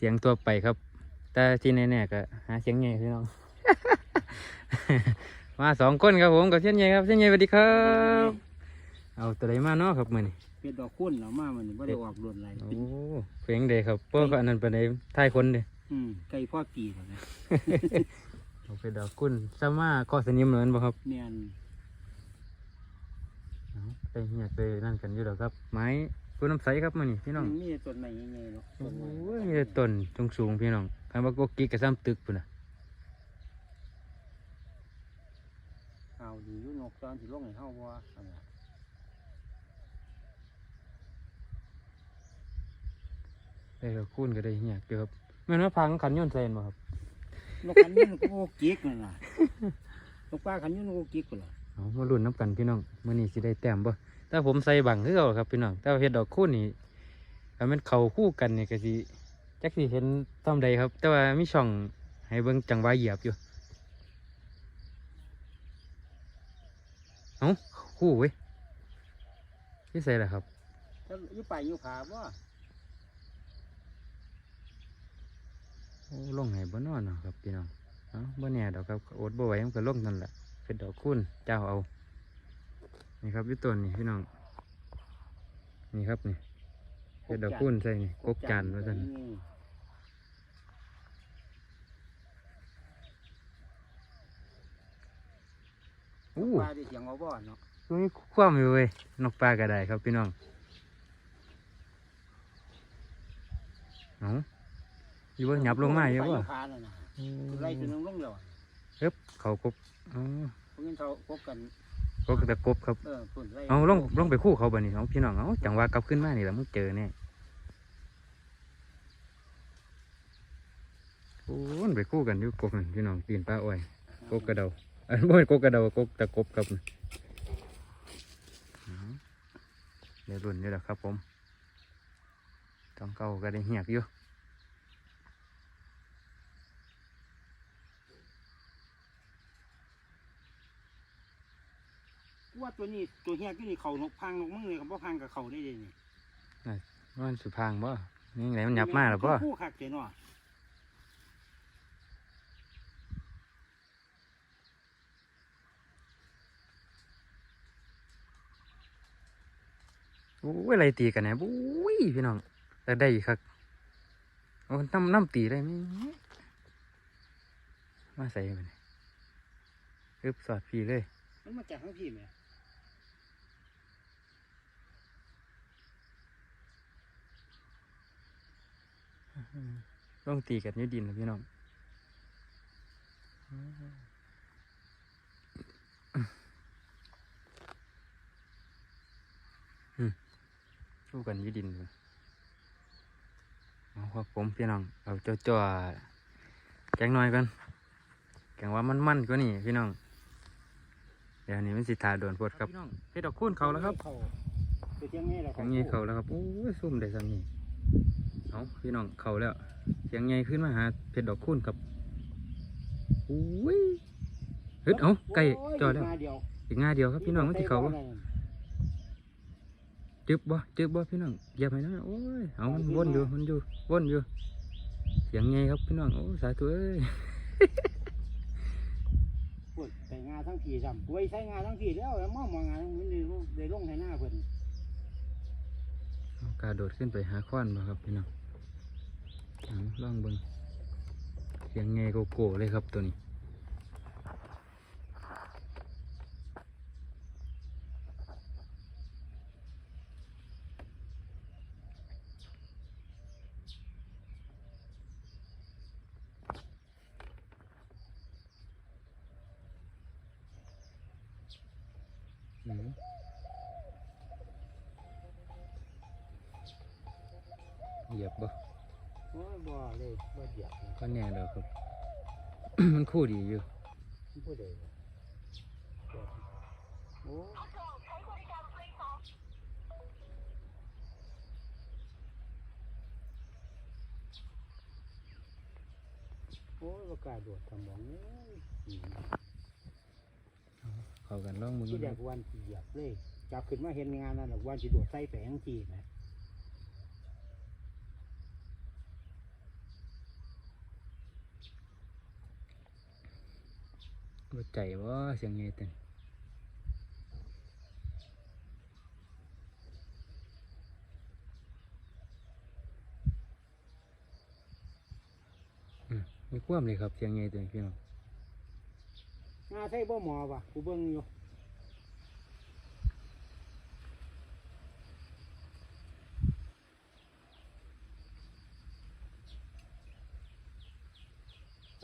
สียงตัวไปครับ แต่ที่แน่ๆก็หาเสียงใหญ่พี่น้อง มาสองคนครับผมกับเส้นใหญ่ครับเส้นใหญ่สวัสดีครับ เอาตัวไหนมาเนาะครับมือนี่เป็ดดอกคุ้นเหรอมามันไม่ได้ออกโดนอะไรโอ้เพลงเดครับเพื่ออันนั้นเป็นไอ้ท้ายคนเด้อืมไก่พ่อปีก่อนนะเอาไปดอกกุ้นซามาก็สนิมเหมือนบ่ครับเมียนเอาไปเหียไปนั่นกันอยู่ดอกครับ ไม้ กุ้น้ำใสครับมือนี่พี่น้องมีแต่ต้นใหม่ใหญ่ๆเนาะโอ้ต้นใหม่ยมีแต่ต้นสูงสูงๆพี่น้องคำว่าก็กิกกับซ้ำตึกปุ่นน่ะข่าวดีอยู่นกตอนที่ลงให้เฮาบ่ว่าอันนั้นได้ดอกกุ้นก็ได้เหียเกี่ยวครับแม่นว่าพังขันโยนใส่บ่ครับนกขันยืนกูกิกนั่นน่ะนกป้าขันยืนกูกิกกูล่ะเอามาลุ้นน้ำกันพี่น้องมื้อนี้สิได้แต้มบ่ ถ้าผมใส่บังคือเก่าครับพี่น้องแต่ว่าเฮ็ดดอกกุ้นนี่ถ้ามันเข้าคู่กันนี่ก็สิจักสิเห็นต้อมใดครับ แต่ว่ามีช่องให้เบิ่งจังหวะเหยียบอยู่เอ้าคู่เว้ยที่ใส่ล่ะครับถ้าอยู่ป่าอยู่ผาบ่โอ้ลงให้บ่นอนเนาะครับพี่น้องเอ้าบ่แน่ดอกครับอดบ่ไหวมันก็ลงนั่นแหละเป็นดอกคุณเจ้าเอา นี่ครับอยู่ต้นนี่พี่น้อง นี่ครับนี่เป็นดอกคุณใส่นี่กกจานว่าซั่นอู้ปลาได้เสียงเอาบ่เนาะตรงนี้ความอยู่เว้ยนกปลาก็ได้ครับพี่น้องเอ้าอยู่บ่หยับลงมาอยู่บ่ไปผาแล้วนะไล่ตัวนึงลงแล้วเอ๊บเขากบอ๋อพวกนี้เขาพบกัน กบแต่กบครับ เออปุ่นไล่เอาลงลงไปคู่เขาบ่นี่เอาพี่น้องเอาจังหวะกลับขึ้นมานี่แหละมึงเจอแน่โอ้ยไปคู่กันอยู่กบนั่นพี่น้องปีนป้าอ้อยกบกระเดาอันบ่เป็นกบกระเดากบตะกบครับอ๋อเดี๋ยวรุ่นนี่แหละครับผมต้องเก่าก็ได้เหียกอยู่ ว่าตัวนี้ตัวเฮียก็นี่เขานกพังนกมึงเลยกับพ่พังกับเขาได้เลยนี่มันสุพางบ่นี่ไหนมันหยับมาหรอบ่คู่คักเจ๋เนาะโอ้ยอะไรตีกันเนี่ยบุ้ยพี่น้องแต่ได้อีกครับโอ้น้ำน้ำตีได้ไหมมาใส่มันอึบสอดพี่เลย มันมาจากข้างพี่ไหม ต้องตีกันอยืดดินนะพี่น้องอืมสู้กันอยืดดินเลยเอาครับผมพี่น้องเอาจ่อๆแกงหน่อยกันแกงว่ามันมันๆกว่านี่พี่น้องเดี๋ยวนี้มันสิทาโดนพดครับพี่น้องเฮ็ดดอกคูณเขาแล้วครับเขาตัวเจียงนี่แหละเสียงใหญ่เขาแล้วครับโอ้ยซุ่มได้ซ้ำนี่ เอาพี่น้องเขาแล้วเสียงใหญ่ขึ้นมาหาเพชรดอกคูณครับโอ้ยเฮ้ยเอาไก่จอดแล้วมาเดียวอีกง่าเดียวครับพี่น้องมันที่เขาบ่จึบบ่จึบบ่พี่น้องเหยียบให้นะโอ้ยเอามันวนอยู่มันอยู่วนอยู่เสียงใหญ่ครับพี่น้องโอ้สาธุเอ้ยพูดแต่งาทั้งผีซ้ำไว้ใช้งาทั้งผีแล้วแล้วมองมองงาทั้งมันเลยเลยลงให้หน้าเพิ่นเอากระโดดขึ้นไปหาควันมาครับพี่น้องเอา ลองเบิ่งเสียงใหญ่โกโก้เลยครับตัวนี้เหยียบบ่ โอ้ยบ่เลยบ่เหยียบเลยก็แน่ดอกครับ มันคู่ดีอยู่มันพูดเลยโอ้โอ้ยประกล้าศโดดทำหมองนี่เข้ากันล่องมือที่แรกวันเหยียบเลย จับขึ้นมาเห็นงานนั่นหรอกวันสิโดดใส่แปลงจีนะ บ่ใจบ่เสียงใหญ่เต็นมมีความเลยครับเสียงใหญ่เต็นพี่น้องงาใช่บ่หมอวะกูเบิ่งอยู่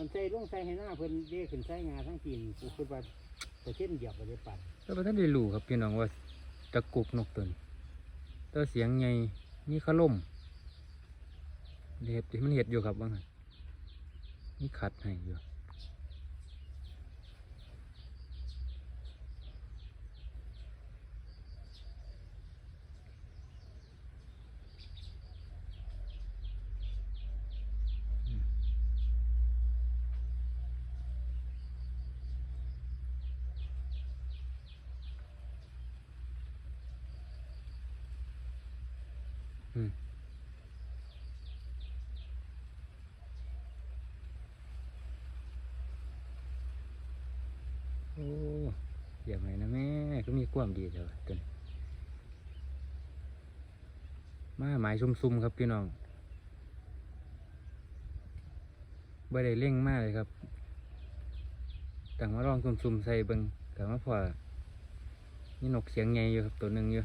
นใส่ลงใส่ให้หน้าเพิ่นเด้ขึ้นใส่งาทั้งทีนกูคิดว่าแต่เช่นเดียวกับเดียปัดแล้วบ่ทันได้รู้ครับพี่น้องว่าตะกุกนกตัวนี้แต่เสียงใหญ่มีขล่มเห็ดที่มันเห็ดอยู่ครับว่างั้นมีขัดให้อยู่ โอ้อย่าไหมนะแม่ก็มีความดีเด้อตัวนี้มาหมายซุ่มๆครับพี่น้องบ่ได้เร่งมากเลยครับแต่มาลองซุ่มๆใส่เบิ่งแต่มาพอนี่นกเสียงใหญ่อยู่ครับตัวหนึ่งอยู่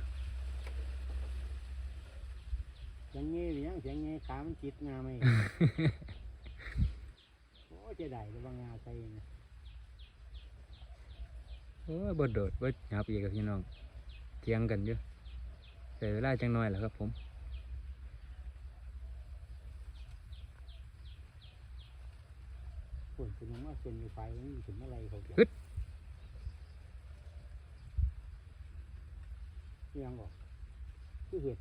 เสียงเงี้ยหรือยังเสียงเงี้ยขามันจิตงาไหม โอ้จะได้หรือว่างาใส่นะ โอ้ยบ่โดดบ่หยับอีกครับพี่น้องเถียงกันอยู่ใส่เวลาจังน้อยแหละครับผมส่วนคุณว่าส่วนมีไฟมันมีถึงอะไรเขาเกี่ยวฮึดยังบอกคือเห็ด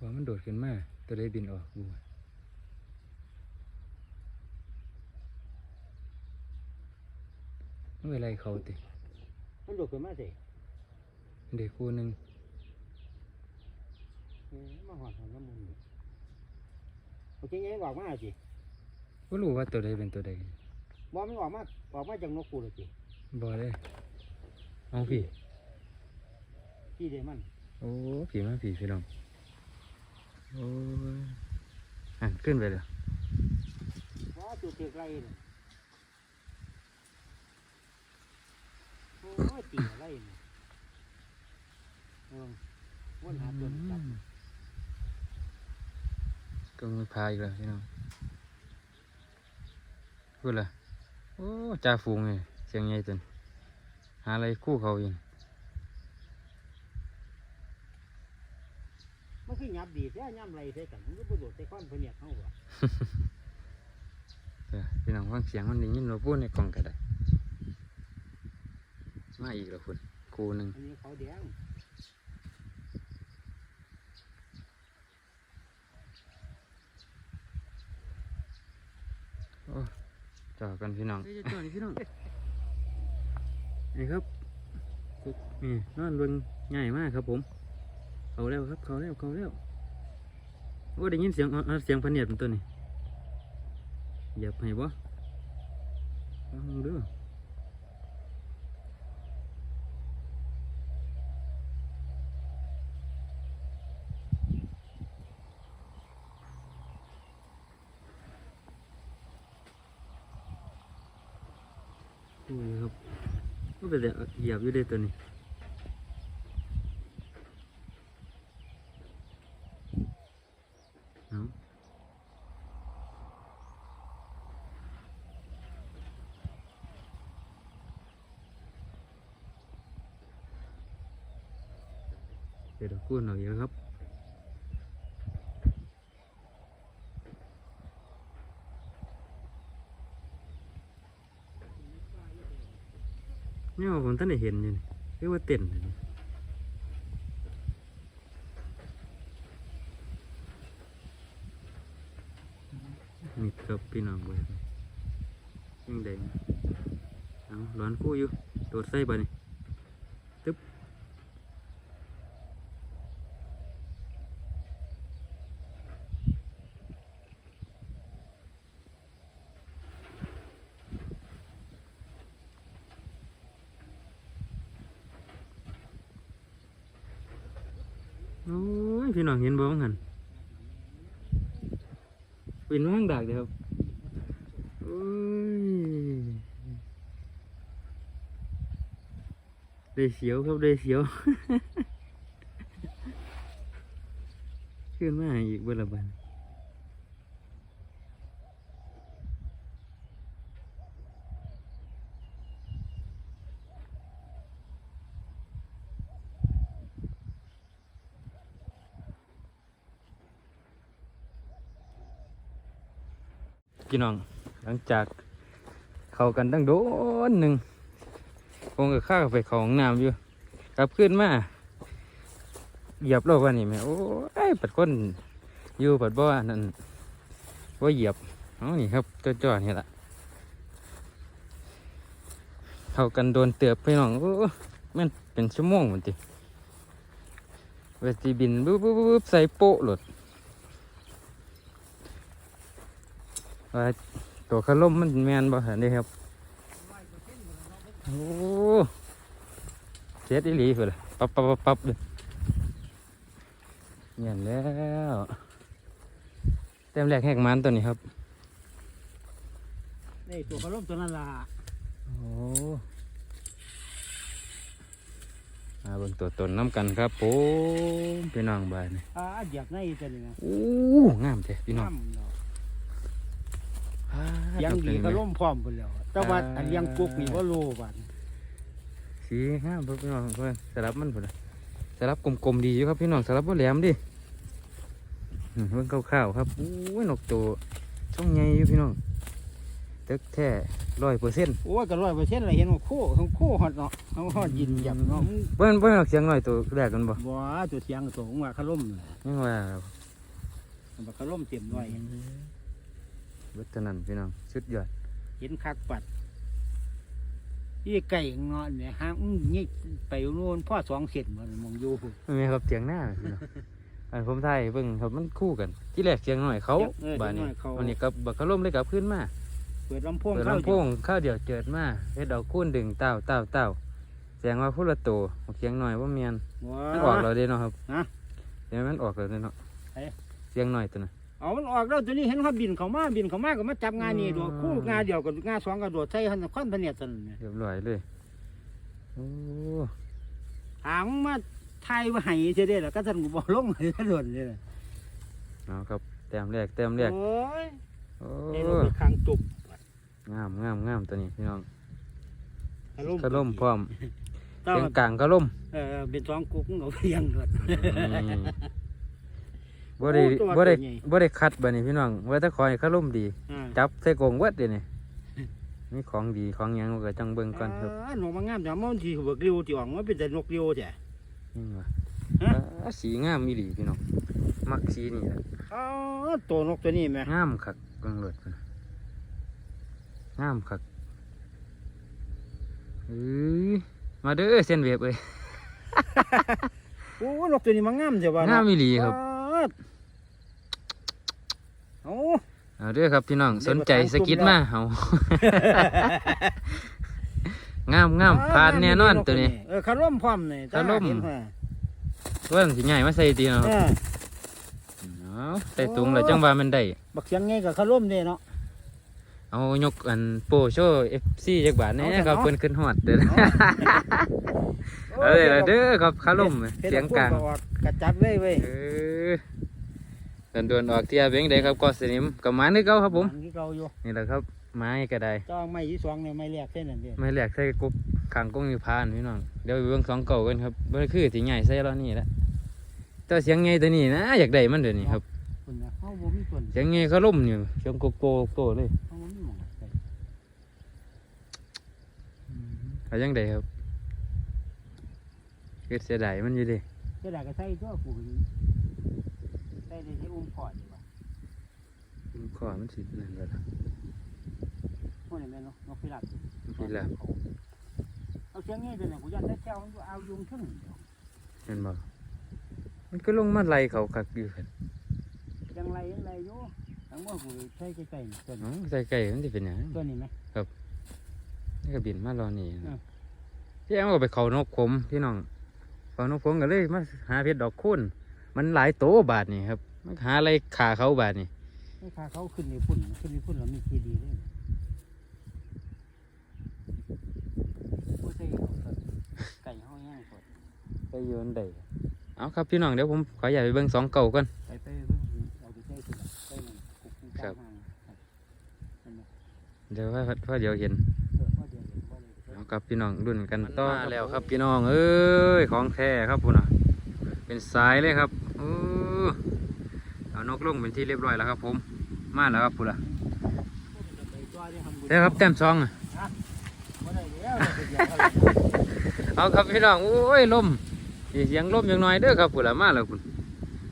ว่ามันโดดขึ้นมาตัวได้บินออกบู ไม่เป็นไรเขาติมันโดดขึ้นมาสิเด็กคู่หนึ่งเอ้ยมาหอดหอดน้ำมันนี่โอเคยังบอกมาสิก็รู้ว่าตัวใดเป็นตัวใดบอกมันออกมาออกมาจากนกกูเลยสิบอเลยเอาพี่พี่เดมันโอ้ผีมาผีพี่น้องโอ้ยอะขึ้นไปเลยว้าจุดเถือกไรเนี่ย โอ้ยตีอะไรเนี่ยเออวนหาตัวจับก็มือพายอีกแล้วพี่น้องพูดละโอ้จ่าฝูงเลยเสียงใหญ่จนหาอะไรคู่เขาอีกมันคือหยับดีแท้ย่ำไรเท่กันมันก็บ่โดดแต่ก้อนเพนียดเขาบ่เออพี่น้องฟังเสียงมันได้ยินเราพูดในกล่องก็ได้ มาอีกแล้วคุณครูหนึ่งอันนี้เขาแดงโอ้จอกันพี่น้องจอนี่พี่น้องนี่ครับนี่นอนเบิ่งง่ายมากครับผม เขาแล้วครับ เขาแล้วเขาแล้วโอ้ได้ยินเสียงอ่อนเสียงพะเนียดเป็นตัวนี้เหยียบให้บ่ฟังเด้ อโอ้ยครับก็เป็นแต่เหยียบอยู่เด้ตัวนี้เอาเดี๋ยวเรากู้หน่อยแล้วค ไม่ว่าผมท่านได้เห็นอยู่นี่เรียกว่าเต้นเลยนี่มิดกับพี่น้องเว้ยยังแดงเอาร้อนคู่อยู่โดดใส่ไปนี่ โอ้ยพี่น้องเห็นบ่มั้งหันเป็นว่างดักเดียวครับโอ้ยได้เสียวครับเดเสียว ขึ้นมาอีกเบดละบัน พี่น้อง หลังจากเข้ากันตั้งโดนหนึ่งคงกับข้าไปของน้ำอยู่กลับขึ้นมาเหยียบโลกว่านี่แหมโอ้ยปัดก้นอยู่ปัดบ่อนั่นว่าเหยียบเอานี่ครับจอดนี่แหละเข้ากันโดนเตือบพี่น้องโอ้แมันเป็นชั่วโมงเหมือนติเวทีบินปุ๊บปุ๊บปุ๊บใส่โป๊ะหลด ว่าตัวขลุ่มมันแมนบ่เห็นได้ครับโอ้เจ็ดอีหลีเพื่อนปั๊บปั๊บปั๊บปั๊บเลยเงียบแล้วเต็มแรกแหกมันตัวนี้ครับนี่ตัวกระล่มตัวนั้นล่ะโอ้มาเบิ่งตัวตนน้ำกันครับผมพี่น้องบายนี่อ่าเหยียบในตัวนี้นะโอ้งามแท้พี่น้องน้ำ เนาะอ่ายังดีครับกระล่มพร้อมไปแล้ว แต่ว่าอันเลี้ยังกุกนี่ว่าโลบัดสีงามเพิ่นพี่น้องเพื่อนสลับมันเพื่อนสลับกลมๆดีอยู่ครับพี่น้องสลับว่าแหลมดิอืมเบิ่งข้าวๆครับโอ้ยนกตัวช่องใหญ่อยู่พี่น้องเตึกแท้ร้อยเปอร์เซ็นต์โอ้ยก็ร้อยเปอร์เซ็นต์เลยเห็นว่าโค้เขาโค้ฮอดเนาะเขาฮอดยินหยับเนาะมึงเบิ้นเบิ้นออกเสียงหน่อยตัวแรกกันบ่บ่ตัวเสียงตัวของว่าขล่มน่ะยังว่ามันว่าขล่มเต็มร้อย เบิดเท่านั้นพี่น้องสุดยอดเห็นคักปัดที่ไก่เงาะเนี่ยหางอื้อนี่ไปโน่นพ่อสองเส้นมันมองอยู่ไม่มีครับเสียงหน้าพี่น้องอันผมไทยเบิ่งครับมันคู่กันที่แรกเสียงหน่อยเขาเออบ้านนี้เสียงน้อยเขาวันนี้กับบักกะล่มเลยกลับขึ้นมาเปิดลำโพงเปิดเข้าลำโพงข้าวเดียวเจิดมาเฮ็ดเอาคุ้นดึงเต้าเต้าเต้าเสียงว่าพูดละโตบักเสียงหน่อยว่าเมียนว้ามันออกเราเด้เนาะครับฮะเดี๋ยวมันออกเราเด้เนาะเอ๊ะเสียงหน่อยตัวน่ะ เอามันออกแล้วตัวนี้เห็นเขาบินเขามาบินเขามาก็มาจับงานนี่อืมโดดคู่งานเดียวกับงานสองกระโดดใส่หันควันพะเนียดสันเนี่ยเรียบร้อยเลยโอ้หางมาไทยว่าไห้เสียเด้แล้วก็ท่านกูบอกลงเลยกระโดดเลยเอาครับแต้มแรกแต้มแรกโอ้ยโอ้ไอ้เราไปคางตุบงามงามงามตัวนี้พี่น้องอารมณ์กระล่มพร้อมต้อเสีงยงกลางกระล่มเออเป็นสองกุ๊กเขาเพียงเลย บ่ได้โอ้ตัวบ่ได้ใหญ่ บ่ได้คัดบัดนี้พี่น้องว่าถ้าคอยกระล่มดี อ่าจับใส่กรงเวัดเดี๋ยวนี้มีของดีของหยังก็จังเบิ่งก่อนครับอ่านกมางามแต่มันที่เบิกริ้วที่ออกมันเป็นแต่นกริ้วแท้นี่ว่ะฮะ อ่าสีงามอีหลีพี่น้องมักสีนี่แหละอ๋อตัวนกตัวนี้ไหมงามคักกังเลิศพุ่นงามคักเอ้ยมาเด้อเส้นเวฟเอ้ยโอ้นกตัวนี้มันงามเจ้าบ้านงามอีหลีครับ โอ้เอาเด้อครับพี่น้องเดี๋สยวนใจมาทางสะกิดกลุ่มมาแล้วเฮางามงามผ่านแน่นอนตัวนี้เออคาร่มพร้อมนี่คาร่มเห็นไหว่าสิใหญ่มาใส่ตีเนาะเออเอาใส่ตุงแล้วจังว่ามันได้บักเสียงไงกับคาร่มนี่เนาะเอายกอันโปรโชว์เอฟซีจักบาทแหนี่เอาแต่ครับเนาะเพิ่นขึ้นฮอดเด้อเอ้ยเด้อครับคาร่มฮ็ดเสียงกลางฮ็ดออกกระจัดเลยเว้ยเออ ดันดวนออกเทียเบียงใดครับก็สนิมกับหมานึกเอาครับผมอันที่เก่าอยู่นี่แหละครับ ไม้ก็ได้จ้องไม้ที่สองเนี่ยไม้แรกเส้นนั่นเด้ไม่แหลกใส่กุ๊กขางกงอยู่พานพี่น้องเดี๋ยวไปเบิ่งสองเก่ากันครับบ่ได้คือสิใหญ่ใส่แล้วนี่แหละแต่เสียงใหญ่ตัวนี้นะอยากได้มันเดี๋ยวนี้ครับคุณนะเขาบ่มีต้นเสียงใหญ่เขาล่มอยู่เสียงโกโก้โตเลยเขาบ่มีหมองใส่เอายังไดครับเกิดเสียดายมันอยู่เดิเจะได้ก็ใส่ตัวกูใส่ ได้ที่อุ้มพอดดีกว่าข้อมันสินั่นแหละพวกนี้แม่นเนาะนกพิราบพี่ละเอาเสียงงี้ตัวเนี่ยกูอยากได้แก้วมันก็เอายุงขึ้นเดียวเห็นบ่มันก็ลงมาไล่เขาคักอยู่ครับยังไรยังไรอยู่ทั้งหมดกูใช้ใกล้ๆนี่ตัวเอ้านี้ใส่ไก่มันสิเป็นหยังตัวนี้ไหมนี่ก็บินมารอนี่อืมพี่แอมก็ไปเขานกขมพี่น้องเขานกขมก็เลยมาหาเพชรดอกคูณ มันหลายโตบาทนี่ครับ มันหาอะไรขาเขาบาทนี่ให้ค่าเขาขึ้นในพุ่นขึ้นในพุ่นเรามีทีดีเลยบ่ใช่เอาเถอะไก่เฮาย่างสดไปโยนได้เอาครับพี่น้องเดี๋ยวผมขออยากไปเบิ่งสองเก่าก่อนไปไปเบิ่งเอาไปใช้สิไปนั่นกุกกุกครับกลางห้างครับนั่นน่ะเดี๋ยวว่าว่าเดี๋ยวเห็นเออพอเดี๋ยวเดี๋ยวพอเลยเอาครับพี่น้องรุ่นกันต่อแล้วครับพี่น้องเอ้ยของแท้ครับพุ่นอะเป็นสายเลยครับ โอ้เอานกลงเป็นที่เรียบร้อยแล้วครับ ผม มาแล้วครับพุ่นอะไปตัวเดี๋ยวทำบุญเด้อครับแต้มซองอะบ่ได้แล้วเดี๋ยวเดี๋ยวเอาเลยเอาครับพี่น้องโอ้ยลมสิเสียงลมอย่างน้อยเด้อครับพุ่นอะมาแล้วพุ่น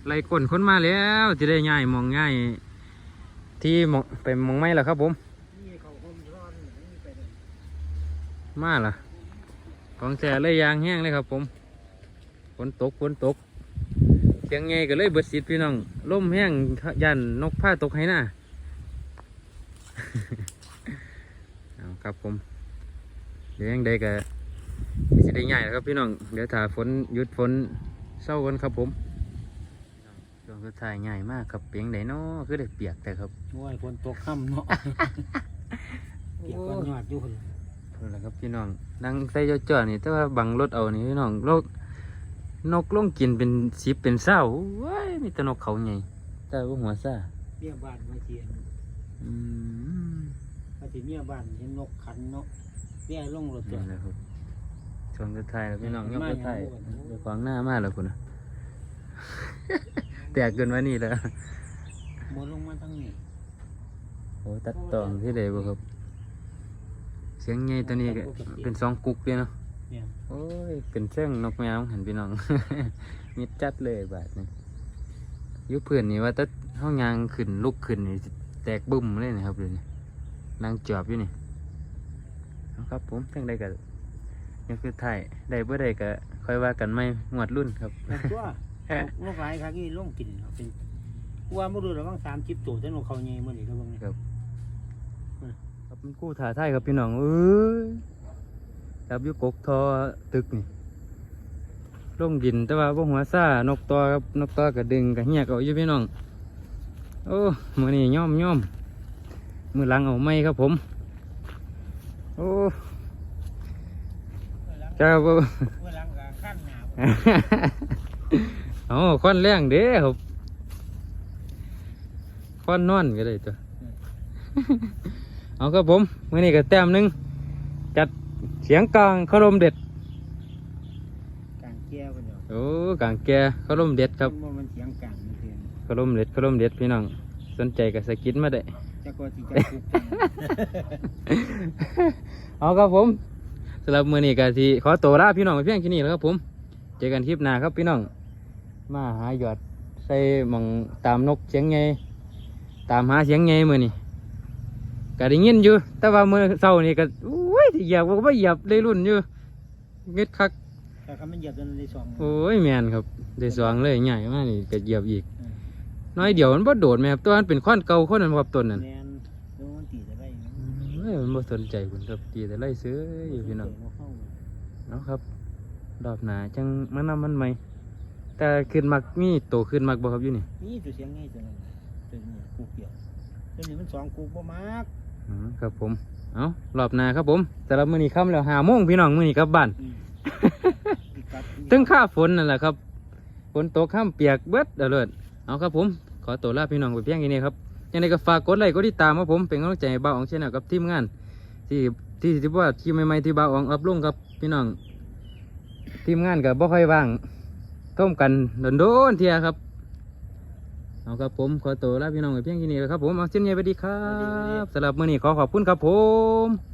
ไล่ก้นคนมาแล้วจะได้ง่ายมองง่าย ที่หมองไปหมองไม่แล้วครับผมนี่เขาคงร้อนนี่ไปเลยมาล่ะ ของแท้เลยยางแห้งเลยครับผมฝนตกฝนตกเสียงไงก็เลยเบิดสิทธิ์พี่น้องลมแห้งยันนกผ้าตกให้หน้าเอาครับผม เดี๋ยวยังใดก็สิได้ง่ายแล้วครับพี่น้อง เดี๋ยวถ้าฝนหยุดฝนเศร้ากันครับผมช่วงสุดท้ายง่ายมากครับเปียงไดน้อคือได้เปียกแต่ครับโอ้ยฝนตกค่ำเนาะเก็บก้อนยอดอยู่คนนั่นแหละครับพี่น้องนั่งใส่จอๆนี่แต่ว่าบังรถเอานี่พี่น้องโลก นกลงกินเป็นสิบเป็นเศร้าว้ายมีแต่นกเขาใหญ่แต่ว่าหัวซ่าเมียบ้านมาเทียนอืมมาที่เมียบ้านเห็นนกขันเนาะเมียลงรถตัวนี่แหละครับช่วงสุดท้ายแล้วพี่น้องยกมาสุดท้ายอย่างนู้นไปขวางหน้ามากแล้วคุณนะแตกเกินไว้นี่แล้วบนลงมาทั้งนี้โอ้ตัดตองที่เดบ่ครับ เสียงใหญ่ตัวนี้ก็เป็นสองกุกเลยเนาะ เนี่ยโอ้ยเป็นเชิงนกแมวเห็นพี่น้อง มิดจัดเลยบาดนี้อยุเพื่อนนี่ว่าถ้าห้องยางขึ้นลุกขึ้นนี่สิแตกบึ้มเลยนะครับเดี๋ยวนี้นางจอบอยู่นี่เอาครับผมทั้งใดก็ยังคือถ่ายได้เบื่อใดก็ค่อยว่ากันไม่งวดรุ่นครับแต่ตัวนกหลายครับที่ลงกินเนาะเป็นกลัวไม่รู้ระวังสามจิบตัวแต่นกเขาใหญ่เมื่อนี่ระวังนี่ครับมันกู้ถ่าไทายครับพี่น้องเอ้ย จับอยุกกทอตึกนี่ลงดินแต่ว่าบ่หัวซ่านกตัวครับนกตัวก็ดึงก็เหียกเอาอยู่พี่น้องโอ้มือนี่ย่อมย่อมมือหลังเอาไม่ครับผม โอ้จ้าบ่เมื่อหลังก็ขั้นหนาเอาควันแรงเด้ครับควันนอนก็ได้ตัว เอาครับผมมื่อนี้ก็แต้มหนึงจัด เสียงกลางเขาลมเด็ดกลางแก้วไปเนาะโอ้กลางแกเขาลมเด็ดครับมันมันเสียงกลางมันเสียงเขาลมเด็ดเขาลมเด็ดพี่น้องสนใจกับสกิดมาได้จะก็ที่จะทุบจังเอาครับผมสำหรับมือนี้ก็ที่ขอตัวลาพี่น้องไปเพียงแค่นี้แล้วครับผมเจอกันคลิปหน้าครับพี่น้อง มาหาหยอดใส่หมองตามนกเสียงไงตามหาเสียงไงมือนี้ก็ได้ยินอยู่ แต่ว่ามือเศร้านี่ก็ อุ้ยเหยียบก็ไม่เหยียบได้รุ่นอยู่เงีดคักแต่คำมันเหยียบจนในสองโอ้ยแมนครับได้สวางเลยใหญ่มากนี่ก็เหยียบอีกอืมน้อยเดียวมันบ่โดดแม่ครับตัวมันเป็นข้อนเก่าข้อนนั้นครับต้นนั้นแมนดูมันตีจะได้เนาะเอ้ยมันบ่สนใจคุณครับตีแต่ไล่ซื้ออยู่พี่น้องเข้ามาเนาะครับดอกหนาจังมันนำมันใหม่แต่ขึ้นมักมีโตขึ้นมักบ่ครับอยู่นี่นี่ตัวเสียงง่ายตัวนั้นตัวนี้กูเกี่ยวตัวนี้มันสองกูบ่มากอืมครับผม เอารอบหน้าครับผม แต่ละมื้อนี้ค่ำแล้ว5โมงพี่น้องมื้อนี้กลับบ้านอืมอีกกัดถึงค่าฝนนั่นแหละครับฝนตกข้ามเปียกเบิดเด้อเลิศเอาครับผม ขอตัวลาพี่น้องไปเพียงแค่นี้ครับยังไงก็ฝากกดไลค์กดติดตามครับผมเป็นกำลังใจให้บ่าวของเชนกับทีมงาน ที่ที่ที่ว่าที่ใหม่ๆที่บ่าวของอัพลงครับพี่น้อง ทีมงานกับบ่ค่อยว่างท่มกันโดนๆเทียครับ เอาครับผมขอตัวลาพี่น้องไปเพียงแค่นี้แล้วครับผมเอาเช่นใหญ่ไปดีครับสำหรับมื้อนี้ขอขอบคุณครับผม